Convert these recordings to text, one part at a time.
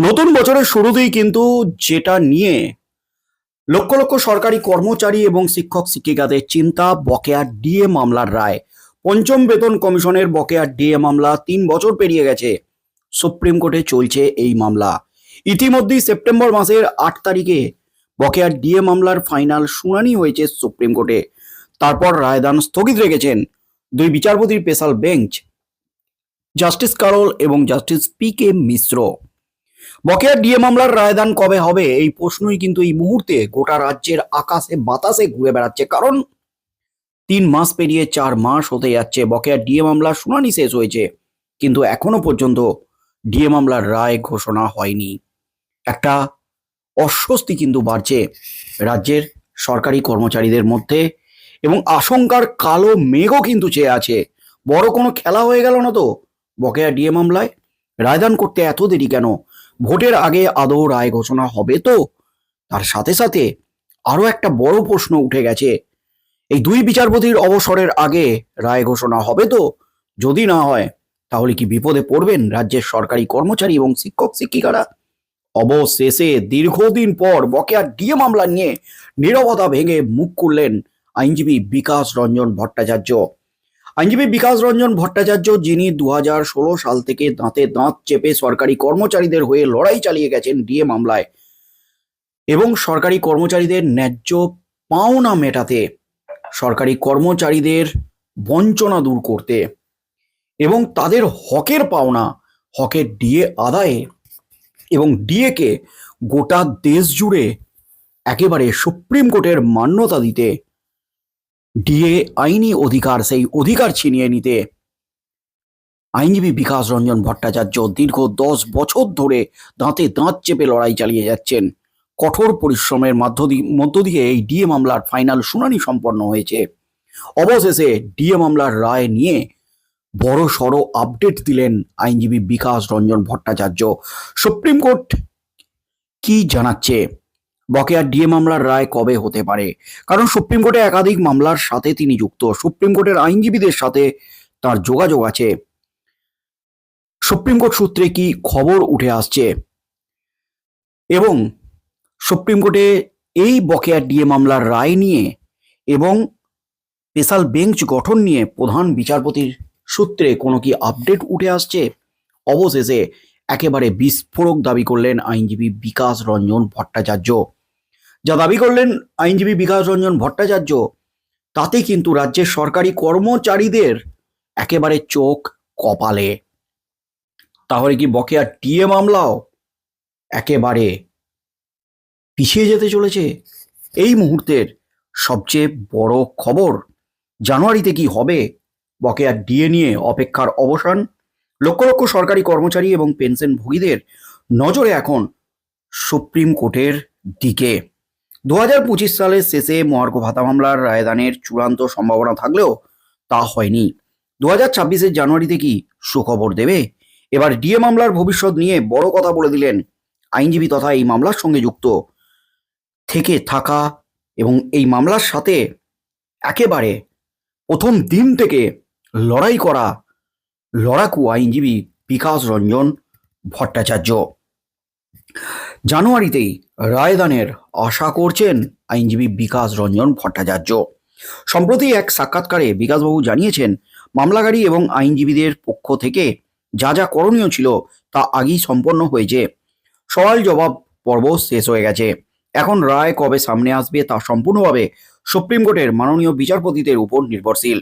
নতুন বছরের শুরুতেই কিন্তু যেটা নিয়ে লক্ষ লক্ষ সরকারি কর্মচারী এবং শিক্ষক শিক্ষিকাদের চিন্তা, বকেয়া ডিএ মামলার রায়। পঞ্চম বেতন কমিশনের বকেয়া ডিএ মামলা তিন বছর পেরিয়ে গেছে। সুপ্রিম কোর্টে চলছে এই মামলা। ইতিমধ্যেই সেপ্টেম্বর মাসের আট তারিখে বকেয়া ডিএ মামলার ফাইনাল শুনানি হয়েছে সুপ্রিম কোর্টে। তারপর রায়দান স্থগিত রেখেছেন দুই বিচারপতির স্পেশাল বেঞ্চ, জাস্টিস কারল এবং জাস্টিস পি কে মিশ্র। বকেয়া ডিএ মামলার রায়দান কবে হবে এই প্রশ্নই কিন্তু এই মুহূর্তে গোটা রাজ্যের আকাশে বাতাসে ঘুরে বেড়াচ্ছে। কারণ তিন মাস পেরিয়ে চার মাস হতে যাচ্ছে, বকেয়া ডিএ মামলার শুনানি শেষ হয়েছে। কিন্তু এখনও পর্যন্ত ডিএ মামলার রায় ঘোষণা হয়নি। একটা অস্বস্তি কিন্তু বাড়ছে রাজ্যের সরকারি কর্মচারীদের মধ্যে এবং আশঙ্কার কালো মেঘও কিন্তু চেয়ে আছে। বড় কোনো খেলা হয়ে গেল না তো? বকেয়া ডিএ মামলায় রায়দান করতে এত দেরি কেন? ভোটের আগে আদৌ রায় ঘোষণা হবে তো? তার সাথে সাথে আরও একটা বড় প্রশ্ন উঠে গেছে। এই দুই বিচারপতির অবসরের আগে রায় ঘোষণা হবে তো? যদি না হয়, তাহলে কি বিপদে পড়বেন রাজ্যের সরকারি কর্মচারী এবং শিক্ষক শিক্ষিকারা? অবশেষে দীর্ঘদিন পর বকেয়া ডিএ মামলা নিয়ে নীরবতা ভেঙে মুখ খুললেন আইনজীবী বিকাশ রঞ্জন ভট্টাচার্য। আইনজীবী বিকাশ রঞ্জন ভট্টাচার্য, যিনি দু হাজার ষোলো সাল থেকে দাঁতে দাঁত চেপে সরকারি কর্মচারীদের হয়ে লড়াই চালিয়ে গেছেন ডিএ মামলায় এবং সরকারি কর্মচারীদের ন্যায্য পাওনা মেটাতে, সরকারি কর্মচারীদের বঞ্চনা দূর করতে এবং তাদের হকের পাওনা, হকের ডিএ আদায়ে এবং ডিএকে গোটা দেশ জুড়ে একেবারে সুপ্রিম কোর্টের মান্যতা দিতে ডিএ আইনি অধিকার সেই অধিকার ছিনিয়ে নিতে। আইনজীবী বিকাশ রঞ্জন ভট্টাচার্য দীর্ঘ দশ বছর ধরে দাঁতে দাঁত চেপে লড়াই চালিয়ে যাচ্ছেন। কঠোর পরিশ্রমের মধ্য দিয়ে এই ডিএ মামলার ফাইনাল শুনানি সম্পন্ন হয়েছে। অবশেষে ডিএ মামলার রায় নিয়ে বড় সড় আপডেট দিলেন আইনজীবী বিকাশ রঞ্জন ভট্টাচার্য। সুপ্রিম কোর্ট কি জানাচ্ছে? বকেয়া ডিএ মামলার রায় কবে হতে পারে? কারণ সুপ্রিম কোর্টে একাধিক মামলার সাথে তিনি যুক্ত। সুপ্রিম কোর্টের আইনজীবীদের সাথে তার যোগাযোগ আছে। সুপ্রিম কোর্ট সূত্রে কি খবর উঠে আসছে? এবং সুপ্রিম কোর্টে এই বকেয়া ডিএ মামলার রায় নিয়ে এবং স্পেশাল বেঞ্চ গঠন নিয়ে প্রধান বিচারপতির সূত্রে কোনো কি আপডেট উঠে আসছে? অবশেষে একেবারে বিস্ফোরক দাবি করলেন আইনজীবী বিকাশ রঞ্জন ভট্টাচার্য। যা দাবি করলেন আইনজীবী বিকাশ রঞ্জন ভট্টাচার্য, তাতে কিন্তু রাজ্যের সরকারি কর্মচারীদের একেবারে চোখ কপালে। তাহলে কি বকেয়া টিএ মামলাও একেবারে পিছিয়ে যেতে চলেছে? এই মুহূর্তের সবচেয়ে বড় খবর, জানুয়ারিতে কি হবে বকেয়া ডিএ নিয়ে অপেক্ষার অবসান? লক্ষ লক্ষ সরকারি কর্মচারী এবং পেনশনভোগীদের নজরে এখন সুপ্রিম কোর্টের দিকে। দু হাজার পঁচিশ সালের শেষে মহার্ঘ ভাতা মামলার রায়দানের চূড়ান্ত সম্ভাবনা থাকলেও তা হয়নি। দু হাজার ছাব্বিশের জানুয়ারিতে কি সুখবর দেবে? এবার ডিএ মামলার ভবিষ্যৎ নিয়ে বড় কথা বলে দিলেন আইনজীবী তথা এই মামলার সঙ্গে যুক্ত। থেকে থাকা এবং এই মামলার সাথে একেবারে প্রথম দিন থেকে লড়াই করা লড়াকু আইনজীবী বিকাশ রঞ্জন ভট্টাচার্য। জানুয়ারিতেই রায়দানের আশা করছেন আইনজীবী বিকাশ রঞ্জন ভট্টাচার্য। সম্প্রতি এক সাক্ষাৎকারে বিকাশবাবু জানিয়েছেন, মামলাকারী এবং আইনজীবীদের পক্ষ থেকে যা যা করণীয় ছিল তা আগেই সম্পন্ন হয়েছে। সওয়াল জবাব পর্ব শেষ হয়ে গেছে। এখন রায় কবে সামনে আসবে তা সম্পূর্ণভাবে সুপ্রিম কোর্টের মাননীয় বিচারপতিদের উপর নির্ভরশীল।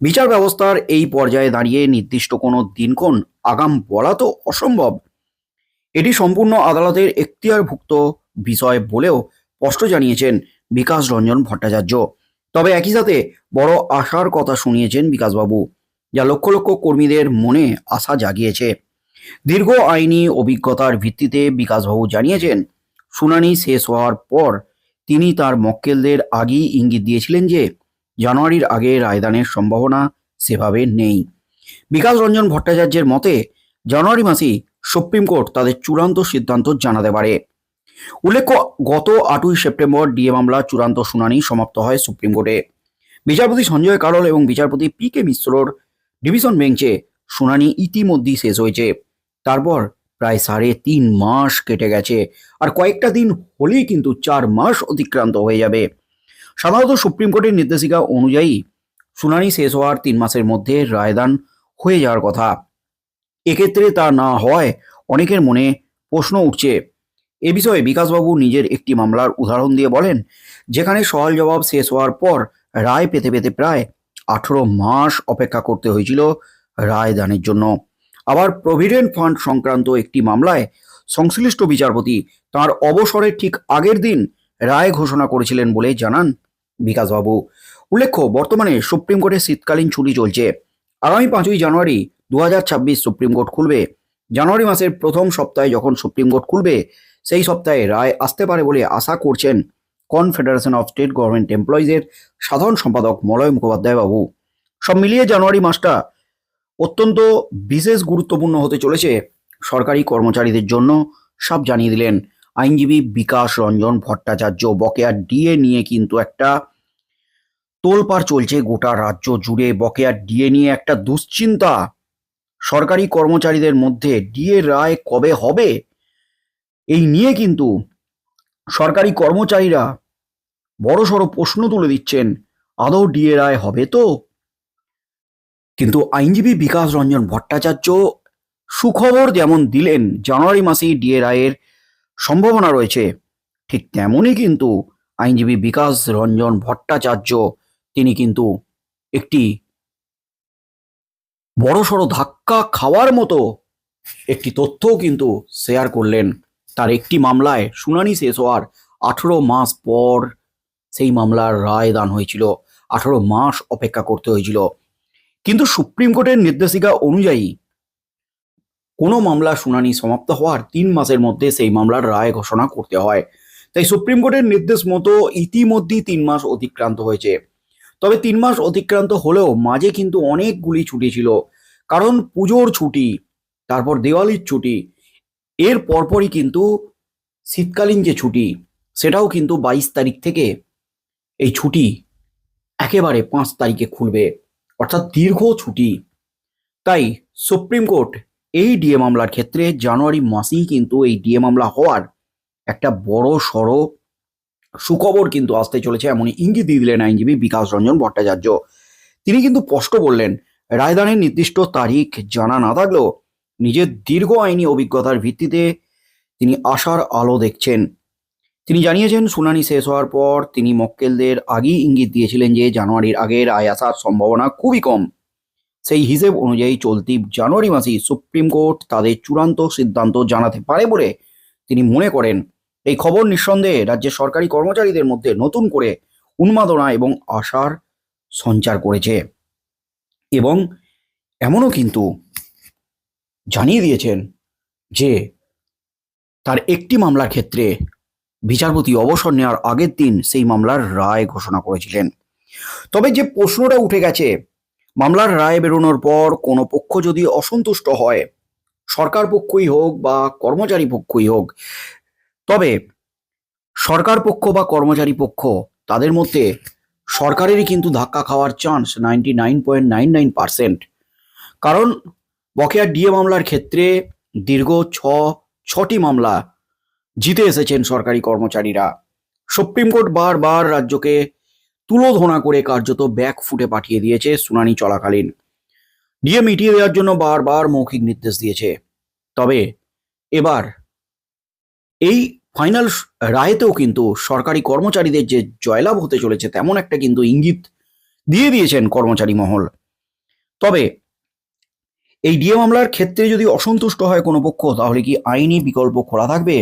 বিচার ব্যবস্থার এই পর্যায়ে দাঁড়িয়ে নির্দিষ্ট কোনো দিনক্ষণ আগাম বলা তো অসম্ভব। এটি সম্পূর্ণ আদালতের এখতিয়ারভুক্ত বিষয় বলেও স্পষ্ট জানিয়েছেন বিকাশ রঞ্জন ভট্টাচার্য। তবে একই সাথে বড় আশার কথা শুনিয়েছেন বিকাশবাবু, যা লক্ষ লক্ষ কর্মীদের মনে আশা জাগিয়েছে। দীর্ঘ আইনি অভিজ্ঞতার ভিত্তিতে বিকাশবাবু জানিয়েছেন, শুনানি শেষ হওয়ার পর তিনি তার মক্কেলদের আগেই ইঙ্গিত দিয়েছিলেন যে জানুয়ারির আগে রায়দানের সম্ভাবনা সেভাবে নেই। বিকাশ রঞ্জন ভট্টাচার্যের মতে জানুয়ারি মাসেই সুপ্রিম কোর্ট তাদের চূড়ান্ত সিদ্ধান্ত জানাতে পারে। উল্লেখ্য, গত আটই সেপ্টেম্বর ডিএ মামলা চূড়ান্ত শুনানি সমাপ্ত হয় সুপ্রিম কোর্টে। বিচারপতি সঞ্জয় কারল এবং বিচারপতি পি কে মিশ্রর ডিভিশন বেঞ্চে শুনানি ইতিমধ্যেই শেষ হয়েছে। তারপর প্রায় সাড়ে তিন মাস কেটে গেছে আর কয়েকটা দিন হলেই কিন্তু চার মাস অতিক্রান্ত হয়ে যাবে। সাধারণত সুপ্রিম কোর্টের নির্দেশিকা অনুযায়ী শুনানি শেষ হওয়ার তিন মাসের মধ্যে রায়দান হয়ে যাওয়ার কথা। এক্ষেত্রে তা না হওয়ায় অনেকের মনে প্রশ্ন উঠছে। এ বিষয়ে বিকাশবাবু নিজের একটি মামলার উদাহরণ দিয়ে বলেন, যেখানে সওয়াল জবাব শেষ হওয়ার পর রায় পেতে পেতে প্রায় আঠেরো মাস অপেক্ষা করতে হয়েছিল রায় দানের জন্য। আবার প্রভিডেন্ট ফান্ড সংক্রান্ত একটি মামলায় সংশ্লিষ্ট বিচারপতি তার অবসরের ঠিক আগের দিন রায় ঘোষণা করেছিলেন বলে জানান বিকাশবাবু। উল্লেখ্য, বর্তমানে সুপ্রিম কোর্টের শীতকালীন ছুটি চলছে। আগামী পাঁচই জানুয়ারি দু হাজার ছাব্বিশ সুপ্রিম কোর্ট খুলবে। জানুয়ারি মাসের প্রথম সপ্তাহে যখন সুপ্রিম কোর্ট খুলবে, সেই সপ্তাহে রায় আসতে পারে বলে আশা করছেন কনফেডারেশন অফ স্টেট গভর্নমেন্ট এমপ্লয়িজের সাধারণ সম্পাদক মলয় মুখোপাধ্যায় বাবু। সব মিলিয়ে জানুয়ারি মাসটা অত্যন্ত বিশেষ গুরুত্বপূর্ণ হতে চলেছে সরকারি কর্মচারীদের জন্য, সব জানিয়ে দিলেন আইনজীবী বিকাশ রঞ্জন ভট্টাচার্য। বকেয়া ডিএ নিয়ে কিন্তু একটা তোলপাড় চলছে গোটা রাজ্য জুড়ে। বকেয়া ডিএ নিয়ে একটা দুশ্চিন্তা। সরকারি কর্মচারীদের মধ্যে ডিএ রায় কবে হবে? এই নিয়ে কিন্তু সরকারি কর্মচারীরা বড়সড় প্রশ্ন তুলে দিচ্ছেন, আদৌ ডিএ রায় হবে তো? কিন্তু আইনজীবী বিকাশ রঞ্জন ভট্টাচার্য সুখবর যেমন দিলেন, জানুয়ারি মাসেই ডিএ রায়ের সম্ভাবনা রয়েছে। ঠিক তেমনই কিন্তু আইনজীবী বিকাশ রঞ্জন ভট্টাচার্য, তিনি কিন্তু একটি বড়সড় ধাক্কা খাওয়ার মতো একটি তথ্যও কিন্তু শেয়ার করলেন। তার একটি মামলায় শুনানি শেষ হওয়ার আঠেরো মাস পর সেই মামলার রায় দান হয়েছিল। আঠেরো মাস অপেক্ষা করতে হয়েছিল। কিন্তু সুপ্রিম কোর্টের নির্দেশিকা অনুযায়ী কোনো মামলা শুনানি সমাপ্ত হওয়ার তিন মাসের মধ্যে সেই মামলার রায় ঘোষণা করতে হয়। তাই সুপ্রিম কোর্টের নির্দেশ মতো ইতিমধ্যেই তিন মাস অতিক্রান্ত হয়েছে। তবে তিন মাস অতিক্রান্ত হলেও মাঝে কিন্তু অনেকগুলি ছুটি ছিল। কারণ পুজোর ছুটি, তারপর দেওয়ালির ছুটি, এর পরপরই কিন্তু শীতকালীন যে ছুটি, সেটাও কিন্তু বাইশ তারিখ থেকে এই ছুটি একেবারে পাঁচ তারিখে খুলবে, অর্থাৎ দীর্ঘ ছুটি। তাই সুপ্রিম কোর্ট এই ডিএ মামলার ক্ষেত্রে জানুয়ারি মাসেই কিন্তু এই ডিএ মামলা হওয়ার একটা বড় সড়ো সুখবর কিন্তু আসতে চলেছে, এমনই ইঙ্গিত দিয়ে দিলেন আইনজীবী বিকাশ রঞ্জন ভট্টাচার্য। তিনি কিন্তু স্পষ্ট বললেন, রায়দানের নির্দিষ্ট তারিখ জানা না থাকলেও নিজের দীর্ঘ আইনি অভিজ্ঞতার ভিত্তিতে তিনি আশার আলো দেখছেন। তিনি জানিয়েছেন, শুনানি শেষ হওয়ার পর তিনি মক্কেলদের আগেই ইঙ্গিত দিয়েছিলেন যে জানুয়ারির আগে রায় আসার সম্ভাবনা খুবই কম। সেই হিসেব অনুযায়ী চলতি জানুয়ারি মাসেই সুপ্রিম কোর্ট তাদের চূড়ান্ত সিদ্ধান্ত জানাতে পারে বলে তিনি মনে করেন। এই খবর নিঃসন্দেহে রাজ্যের সরকারি কর্মচারীদের মধ্যে নতুন করে উন্মাদনা এবং আশার সঞ্চার করেছে। এবং এমনও কিন্তু জানিয়ে দিয়েছেন যে, তার একটি মামলার ক্ষেত্রে বিচারপতি অবসর নেওয়ার আগের দিন সেই মামলার রায় ঘোষণা করেছিলেন। তবে যে প্রশ্নটা উঠে গেছে, মামলার রায় বেরোনোর পর কোনো পক্ষ যদি অসন্তুষ্ট হয়, সরকার পক্ষই হোক বা কর্মচারী পক্ষই হোক তবে সরকার পক্ষ বা কর্মচারী পক্ষ তাদের মধ্যে সরকারেরই কিন্তু ধাক্কা খাওয়ার chance ninety nine point nine nine percent কারণ বকেয়া ডিএ মামলার ক্ষেত্রে দীর্ঘ ছ, ছটি মামলা জিতে এসেছেন সরকারি কর্মচারীরা। সুপ্রিম কোর্ট বারবার রাজ্যকে তুলোধনা করে কার্যত ব্যাক ফুটে পাঠিয়ে দিয়েছে শুনানি চলাকালীন। ডিএ মিটিয়ে দেওয়ার জন্য বারবার মৌখিক নির্দেশ দিয়েছে। তবে এবার এই ফাইনাল রায়েতেও কিন্তু সরকারি কর্মচারীদের যে জয়লাভ হতে চলেছে, তেমন একটা কিন্তু ইঙ্গিত দিয়ে দিয়েছেন কর্মচারী মহল। তবে এই ডিএ মামলার ক্ষেত্রে যদি অসন্তুষ্ট হয় কোনো পক্ষ, তাহলে কি আইনি বিকল্প খোলা থাকবে?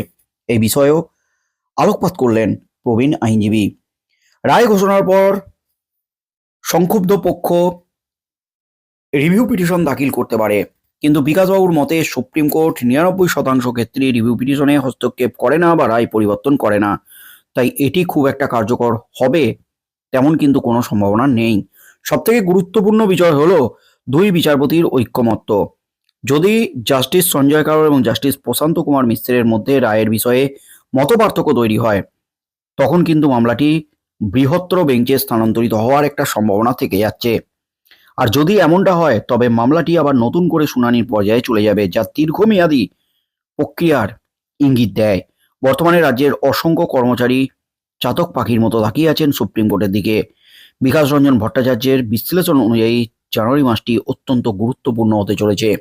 এই বিষয়েও আলোকপাত করলেন প্রবীণ আইনজীবী। রায় ঘোষণার পর সংক্ষুব্ধ পক্ষ রিভিউ পিটিশন দাখিল করতে পারে। কিন্তু বিকাশবাবুর মতে সুপ্রিম কোর্ট নিরানব্বই শতাংশ ক্ষেত্রে রিভিউ পিটিশনে হস্তক্ষেপ করে না বা রায় পরিবর্তন করে না। তাই এটি খুব একটা কার্যকর হবে তেমন কিন্তু কোনো সম্ভাবনা নেই। সবথেকে গুরুত্বপূর্ণ বিষয় হলো দুই বিচারপতির ঐক্যমত্য। যদি জাস্টিস সঞ্জয় কারোর এবং জাস্টিস প্রশান্ত কুমার মিশ্রের মধ্যে রায়ের বিষয়ে মতপার্থক্য তৈরি হয়, তখন কিন্তু মামলাটি বৃহত্তর বেঞ্চে স্থানান্তরিত হওয়ার একটা সম্ভাবনা থেকে যাচ্ছে। আর যদি এমনটা হয়, তবে মামলাটি আবার নতুন করে শুনানির পর্যায়ে চলে যাবে, যা দীর্ঘমেয়াদী প্রক্রিয়ার ইঙ্গিত দেয়। বর্তমানে রাজ্যের অসংখ্য কর্মচারী চাতক পাখির মতো তাকিয়ে আছেন সুপ্রিম কোর্টের দিকে। বিকাশ রঞ্জন ভট্টাচার্যের বিশ্লেষণ অনুযায়ী জানুয়ারি মাসটি অত্যন্ত গুরুত্বপূর্ণ হতে চলেছে।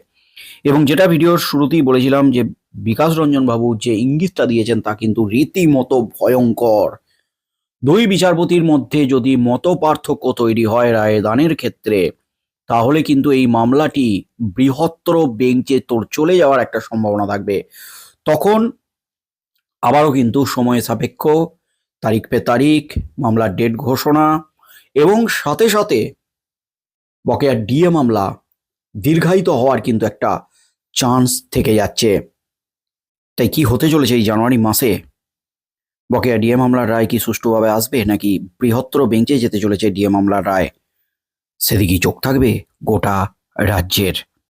এবং যেটা ভিডিওর শুরুতেই বলেছিলাম যে, বিকাশ রঞ্জন বাবু যে ইঙ্গিতটা দিয়েছেন তা কিন্তু রীতিমতো ভয়ঙ্কর। দুই বিচারপতির মধ্যে যদি মত পার্থক্য তৈরি হয় রায় দানের ক্ষেত্রে তাহলে কিন্তু এই মামলাটি বৃহত্তর বেঞ্চে তোর চলে যাওয়ার একটা সম্ভাবনা থাকবে। তখন আবারও কিন্তু সময় সাপেক্ষ, তারিখ পে তারিখ, মামলার ডেট ঘোষণা এবং সাথে সাথে বকেয়া ডিএ মামলা দীর্ঘায়িত হওয়ার কিন্তু একটা চান্স থেকে যাচ্ছে। তাই কি হতে চলেছে এই জানুয়ারি মাসে? বকেয়া ডিএ মামলার রায় কি সুষ্ঠুভাবে আসবে নাকি বৃহত্তর বেঞ্চে যেতে চলেছে ডিএ মামলার রায়? সেদিকেই চোখ থাকবে গোটা রাজ্যের।